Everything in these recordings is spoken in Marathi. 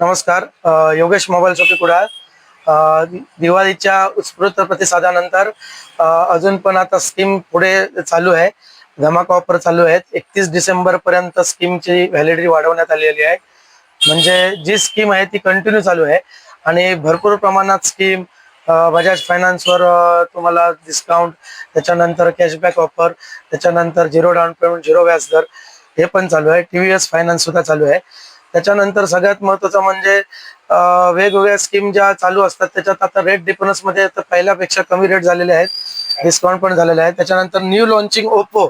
नमस्कार योगेश मोबाईल शॉपी कुडाळ. दिवाळीच्या उत्स्फूर्त प्रतिसादानंतर अजून पण आता स्कीम पुढे चालू आहे. धमाका ऑफर चालू आहेत. एकतीस डिसेंबर पर्यंत स्कीमची व्हॅलिडिटी वाढवण्यात आलेली आहे. म्हणजे जी स्कीम आहे ती कंटिन्यू चालू आहे. आणि भरपूर प्रमाणात स्कीम बजाज फायनान्सवर तुम्हाला डिस्काउंट त्याच्यानंतर कॅशबॅक ऑफर त्याच्यानंतर झिरो डाऊन पेमेंट झिरो व्याजदर हे पण चालू आहे. टी व्ही एस फायनान्स सुद्धा चालू आहे. त्याच्यानंतर सगळ्यात महत्वाचं म्हणजे वेगवेगळ्या स्कीम ज्या चालू असतात त्याच्यात आता रेट डिफरन्समध्ये तर पहिल्यापेक्षा कमी रेट झालेले आहेत. डिस्काउंट पण झालेले आहे त्याच्यानंतर न्यू लॉन्चिंग ओप्पो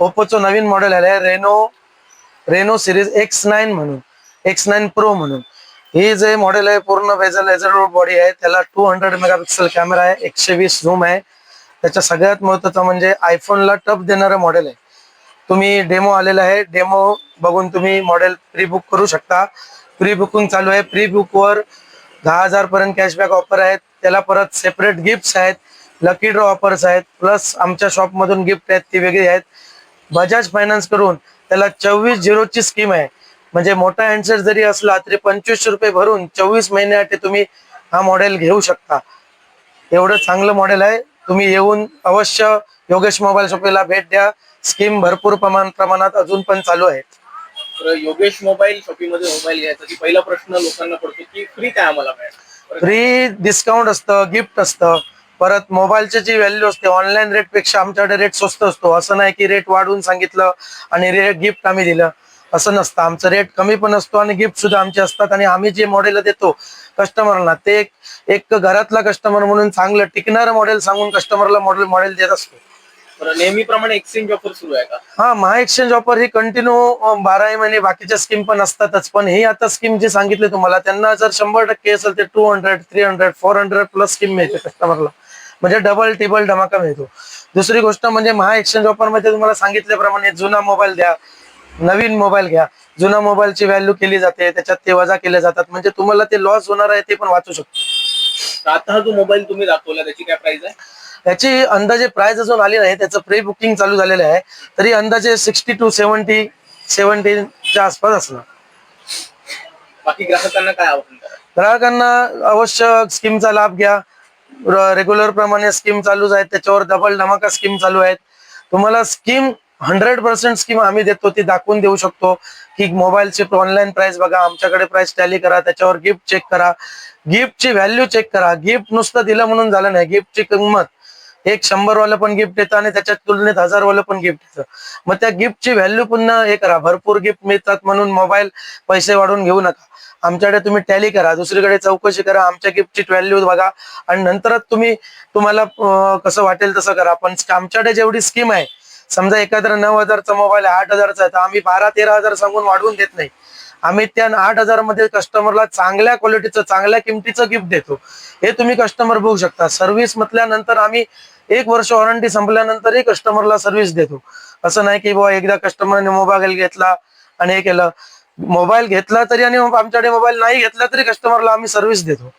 ओप्पोचं नवीन मॉडेल आलं आहे Reno Reno series X nine म्हणून एक्स नाईन प्रो म्हणून. ही जे मॉडेल आहे पूर्ण वेझल लेझर बॉडी आहे. त्याला टू हंड्रेड मेगापिक्सल कॅमेरा आहे एकशे वीस झूम आहे. त्याच्या सगळ्यात महत्वाचं म्हणजे आयफोनला टप देणारं मॉडेल आहे. तुम्ही डेमो आलेला आहे. डेमो बघून तुम्ही मॉडेल प्री बुक करू शकता. प्री बुकिंग चालू आहे. प्री बुकवर दहा हजार पर्यंत कॅशबॅक ऑफर आहेत. त्याला परत सेपरेट गिफ्ट्स आहेत. लकी ड्रॉ ऑफर्स आहेत. प्लस आमच्या शॉपमधून गिफ्ट आहेत ती वेगळी आहेत. बजाज फायनान्स करून त्याला चोवीस झिरोची स्कीम आहे. म्हणजे मोठा हँडसेट जरी असला तरी पंचवीसशे रुपये भरून चोवीस महिन्यासाठी तुम्ही हा मॉडेल घेऊ शकता. एवढं चांगलं मॉडेल आहे. तुम्ही येऊन अवश्य योगेश मोबाईल शॉपला भेट द्या. स्कीम भरपूर प्रमाण प्रमाणात अजून पण चालू तर योगेश मोबाईल शॉपिंगमध्ये मोबाईल घ्यायचा. की पहिला प्रश्न लोकांना पडतो की फ्री काय आम्हाला मिळेल? फ्री डिस्काउंट असतं गिफ्ट असतं. परत मोबाईलची जी व्हॅल्यू असते ऑनलाईन रेटपेक्षा आमच्याकडे रेट स्वस्त असतो. असं नाही की रेट वाढवून सांगितलं आणि रेट गिफ्ट आम्ही दिलं. असं नसतं. आमचं रेट कमी पण असतो आणि गिफ्ट सुद्धा आमचे असतात. आणि आम्ही जे मॉडेल देतो कस्टमरला ते एक एक घरातला कस्टमर म्हणून चांगलं टिकणारं मॉडेल सांगून कस्टमरला मॉडेल मॉडेल देत असतो. तर नेहमीप्रमाणे एक्सचेंज ऑफर सुरू आहे का? हा महा एक्सचेंज ऑफर ही कंटिन्यू बाराही महिने बाकीच्या स्कीम पण असतातच. पण ही आता स्कीम जी सांगितली तुम्हाला त्यांना जर शंभर टक्के असेल ते two hundred three hundred four hundred plus scheme मिळते कस्टमरला म्हणजे डबल टिबल धमाका मिळतो. दुसरी गोष्ट म्हणजे महा एक्सचेंज ऑफरमध्ये तुम्हाला सांगितल्याप्रमाणे जुना मोबाईल द्या नवीन मोबाईल घ्या. जुना मोबाईलची व्हॅल्यू केली जाते त्याच्यात ते वजा केले जातात. म्हणजे तुम्हाला ते लॉस होणार आहे ते पण वाचू शकतो. तर आता हा जो मोबाईल तुम्ही दाखवला त्याची काय प्राइस आहे? त्याची अंदाजे प्राइस अजून आली नाही. त्याचं प्री बुकिंग चालू झालेलं आहे. तरी अंदाजे सिक्स्टी टू सेव्हन्टी सेव्हन्टीच्या आसपास असणार. बाकी ग्राहकांना काय आवाहन ग्राहकांना अवश्य स्कीमचा लाभ घ्या. रेग्युलर प्रमाणे स्कीम चालूच आहेत. त्याच्यावर डबल धमाका स्कीम चालू आहेत. तुम्हाला स्कीम हंड्रेड पर्सेंट स्कीम आम्ही देतो. ती दाखवून देऊ शकतो. की मोबाईलची ऑनलाईन प्राइस बघा. आमच्याकडे प्राइस टॅली करा. त्याच्यावर गिफ्ट चेक करा. गिफ्टची व्हॅल्यू चेक करा. गिफ्ट नुसतं दिलं म्हणून झालं नाही. गिफ्टची किंमत एक शंभर वालं पण गिफ्ट येतं आणि त्याच्या तुलनेत हजार वालं पण गिफ्ट येतं. मग त्या गिफ्टची व्हॅल्यू पुन्हा हे करा भरपूर गिफ्ट मिळतात म्हणून मोबाईल पैसे वाढवून घेऊ नका. आमच्याकडे तुम्ही टॅली करा. दुसरीकडे चौकशी करा. आमच्या गिफ्टची व्हॅल्यू बघा. आणि नंतरच तुम्ही तुम्हाला कसं वाटेल तसं करा. पण आमच्याकडे जेवढी स्कीम आहे समजा एखादा नऊ हजारचा मोबाईल आठ हजारचा आहे तर आम्ही बारा तेरा हजार सांगून वाढवून देत नाही. आम्ही त्या आठ हजारमध्ये कस्टमरला चांगल्या क्वालिटीचं चांगल्या किमतीचं गिफ्ट देतो. हे तुम्ही कस्टमर बघू शकता. सर्व्हिस म्हटल्यानंतर आम्ही एक वर्ष वॉरंटी संपल्यानंतरही कस्टमरला सर्व्हिस देतो. असं नाही की बुवा एकदा कस्टमरने मोबाईल घेतला आणि हे केलं. मोबाईल घेतला तरी आणि आमच्याकडे मोबाईल नाही घेतला तरी कस्टमरला आम्ही सर्व्हिस देतो.